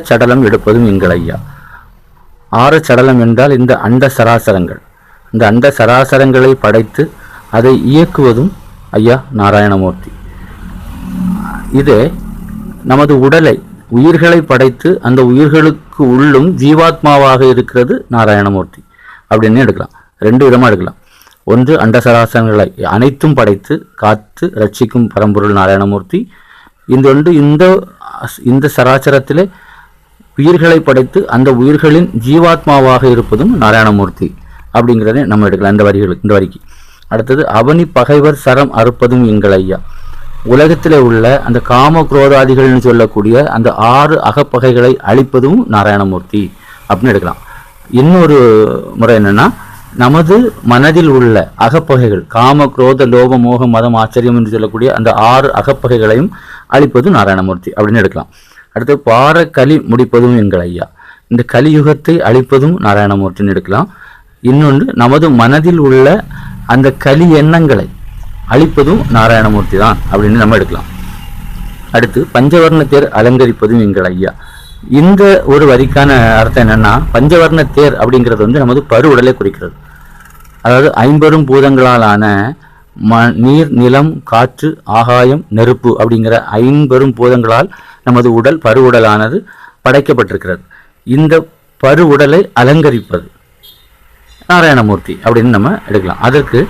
சடலம் எடுப்பதும் எங்கள் ஐயா. ஆறு சடலம் என்றால் இந்த அண்ட சராசரங்கள். இந்த அண்ட சராசரங்களை படைத்து அதை இயக்குவதும் ஐயா நாராயணமூர்த்தி. இது நமது உடலை உயிர்களை படைத்து அந்த உயிர்களுக்கு உள்ளும் ஜீவாத்மாவாக இருக்கிறது நாராயணமூர்த்தி. அப்படின்னு எடுக்கலாம். ரெண்டு விதமாக எடுக்கலாம். ஒன்று அண்டசராசரங்களை அனைத்தும் படைத்து காத்து ரட்சிக்கும் பரம்பொருள் நாராயணமூர்த்தி. இந்த ஒன்று இந்த இந்த சராசரத்திலே உயிர்களை படைத்து அந்த உயிர்களின் ஜீவாத்மாவாக இருப்பதும் நாராயணமூர்த்தி அப்படிங்கிறத நம்ம எடுக்கலாம் இந்த வரிகளுக்கு இந்த வரிக்கு. அடுத்தது அவனி பகைவர் சரம் அறுப்பதும் எங்கள் ஐயா. உலகத்தில் உள்ள அந்த காம குரோதாதிகள்னு சொல்லக்கூடிய அந்த ஆறு அகப்பகைகளை அழிப்பதும் நாராயணமூர்த்தி அப்படின்னு எடுக்கலாம். இன்னொரு முறை என்னென்னா நமது மனதில் உள்ள அகப்பகைகள் காம குரோத லோப மோக மதம் ஆச்சரியம் என்று சொல்லக்கூடிய அந்த ஆறு அகப்பகைகளையும் அழிப்பது நாராயணமூர்த்தி அப்படின்னு எடுக்கலாம். அடுத்து பார களி முடிப்பதும் எங்கள் ஐயா. இந்த கலியுகத்தை அழிப்பதும் நாராயணமூர்த்தின்னு எடுக்கலாம். இன்னொன்று நமது மனதில் உள்ள அந்த கலி எண்ணங்களை அழிப்பதும் நாராயணமூர்த்தி தான் அப்படின்னு நம்ம எடுக்கலாம். அடுத்து பஞ்சவர்ண தேர் அலங்கரிப்பதும் எங்கள் ஐயா. இந்த ஒரு வரிக்கான அர்த்தம் என்னன்னா பஞ்சவர்ண தேர் அப்படிங்கிறது வந்து நமது பரு உடலை குறிக்கிறது. அதாவது ஐம்பெரும் பூதங்களாலான ம நீர் நிலம் காற்று ஆகாயம் நெருப்பு அப்படிங்கிற ஐம்பெரும் பூதங்களால் நமது உடல் பரு உடலானது படைக்கப்பட்டிருக்கிறது. இந்த பரு உடலை அலங்கரிப்பது. நாராயணமூர்த்தி அப்படின்னு நம்ம எடுக்கலாம். அதற்கு